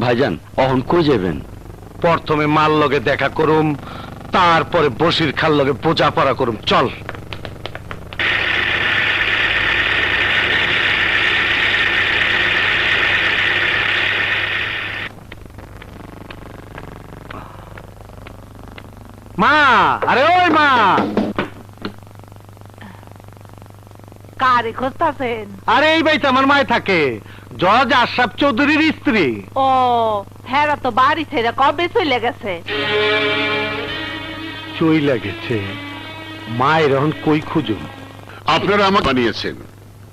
ভাইজান, অহন কই যাবেন প্রথমে মাল লগে দেখা করুম, তারপরে বসির খাল লগে বোঝা পড়া করুম। চল। মা, আরে ওই মা! কারে খুঁজতেছেন আরে এই বাড়িতে আমার মায় থাকে। জজ আশরাফ চৌধুরীর স্ত্রী। ও হ্যাঁ তো বাড়ি ছেড়ে কবে চলে গেছে? লাগেছে মায়ের এখন কই খুঁজুম আপনারা আমাকে বানিয়েছেন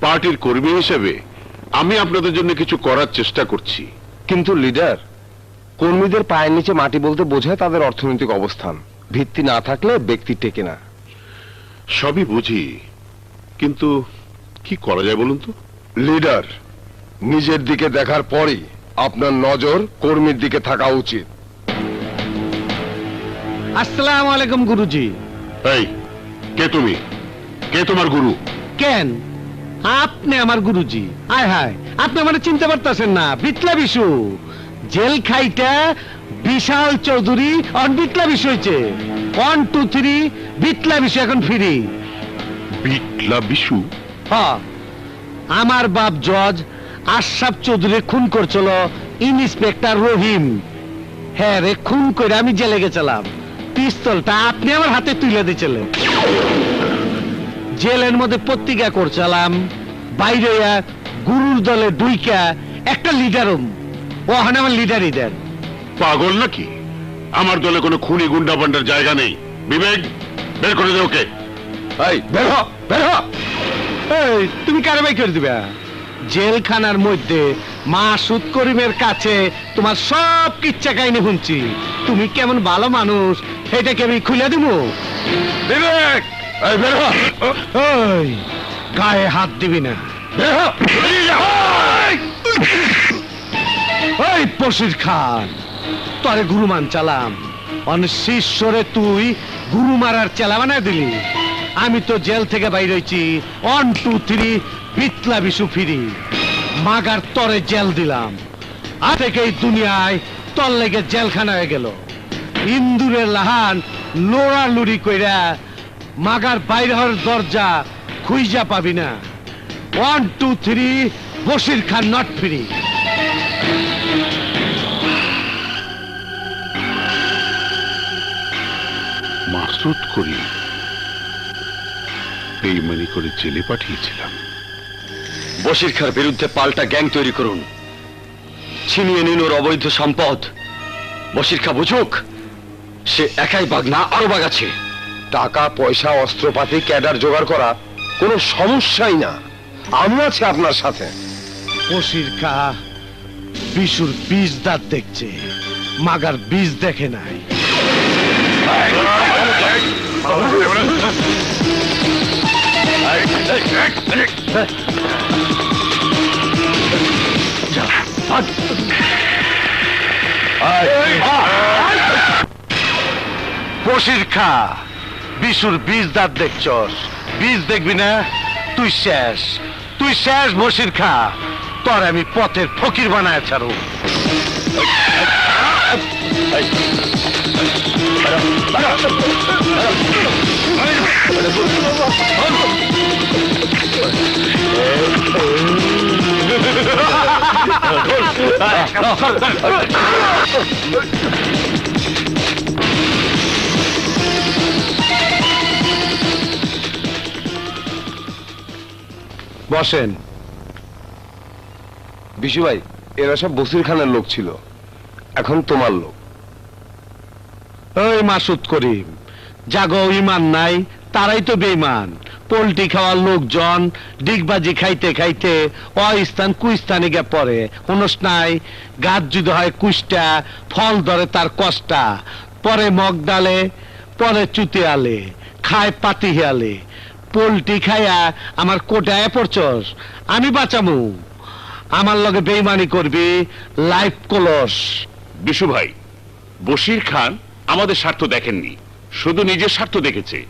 পার্টির কর্মী হিসেবে আমি আপনাদের জন্য কিছু করার চেষ্টা করছি। কিন্তু লিডার কর্মীদের পায়ের নিচে মাটি বলতে বোঝায় তাদের অর্থনৈতিক অবস্থান। ভিত্তি না থাকলে ব্যক্তি টেকে না। সবই বুঝি কিন্তু কি করা যায় বলুন তো? লিডার নিজের দিকে দেখার পরই আপনার নজর কর্মীর দিকে থাকা উচিত। আসসালামু আলাইকুম গুরুজি। এই কে তুমি? কে তোমার গুরু? কেন? আপনি আমার গুরুজি। আয় হায় আপনি আমার চিনতে পারতেছেন না। বিটলা বিশু জেল খাইটা বিশাল চৌধুরী অন বিটলা বিশু হয়েছে one two three Bitla Bishu এখন ফিরি। বিটলা বিশু? আমার বাপ জজ আশরাফ চৌধুরী খুন করছিল ইন্সপেক্টর রহিম। হ্যাঁ রে খুন করে আমি জেলে গেছিলাম। পিস্তলটা আপনি আমার হাতে তুলে দিয়েছিলেন। জেলের মধ্যে পত্রিকা করছিলাম বাইরে গুরুর দলে দুইকা একটা লিডারম ওখানে আমার লিডারই দেন। পাগল নাকি? আমার দলে কোনো খুনি গুন্ডা পান্ডার জায়গা নেই। বিবেক বের করে দে ওকে। বের হ বের হ। এই তুমি কারবাই করে দিবে? জেলখানার মধ্যে মাসুদ করিমের কাছে তোমার সব কিচ্ছা কাহিনী শুনছি। তুমি কেমন ভালো মানুষ এটাকে আমি খুলে দিব? বিবেক! ওই গায়ে হাত দিবি না। ওই! পশির খান তোরে গুরুমান চালাম। অনেক শিষ্যরে তুই গুরু মারার চেলা বানায় দিলি। আমি তো জেল থেকে বাইর হইছি one two three Bitla Bishu ফিরি। মাগার তরে জেল দিলাম। আজ থেকে এই দুনিয়ায় তর লেগে জেলখানা হয়ে গেল। ইন্দুরের লাহান লোড়ালুড়ি কইরা মাগার বাইরে হওয়ার দরজা খুইজা পাবি না। One two three Basir Khan not free. Masud করি বেইমানি করে জেলে পাঠিয়েছিলাম। বসির খার বিরুদ্ধে পাল্টা গ্যাং তৈরি করুন। ছিনিয়ে নিন ওর অবৈধ সম্পদ। বসির খা বুঝুক সে একাই বাঘ না আরও বাঘ আছে টাকা পয়সা অস্ত্রপাতি ক্যাডার জোগাড় করা কোনো সমস্যাই না। আমরা আছি আপনার সাথে। বসির খা বিশুর বীজ দাঁত দেখছে মাগার বীজ দেখে নাই। বসির খা, বিশুর বীজ দাঁত দেখছস। বীজ দেখবি না? তুই শেষ। তুই শেষ বসির খা। তোর আমি পথের ফকির বানায় ছাড়ু বসেন। বিশু ভাই এরা সব বসির খানের লোক ছিল। এখন তোমার লোক। ওই মাসুদ করিম, জাগো ইমান নাই, তারাই তো বেইমান পোল্ট্রি খাওয়ার লোকজন, ডিগবাজি খাইতে খাইতে অস্থান কুস্থানে গিয়ে পড়ে। হুনস নাই, গাছ যদি হয় কুষ্টা, ফল ধরে তার কষ্টা। পরে মগ ডালে, পরে চুতে আলে, খায় পাতি হিয়ালে। পোল্ট্রি খাইয়া আমার কোটায় পড়ছস, আমি বাঁচামু। আমার লগে বেইমানি করবি, লাইফ কলস। বিশু ভাই, বশির খান আমাদের স্বার্থ দেখেননি। শুধু নিজের স্বার্থ দেখেছে।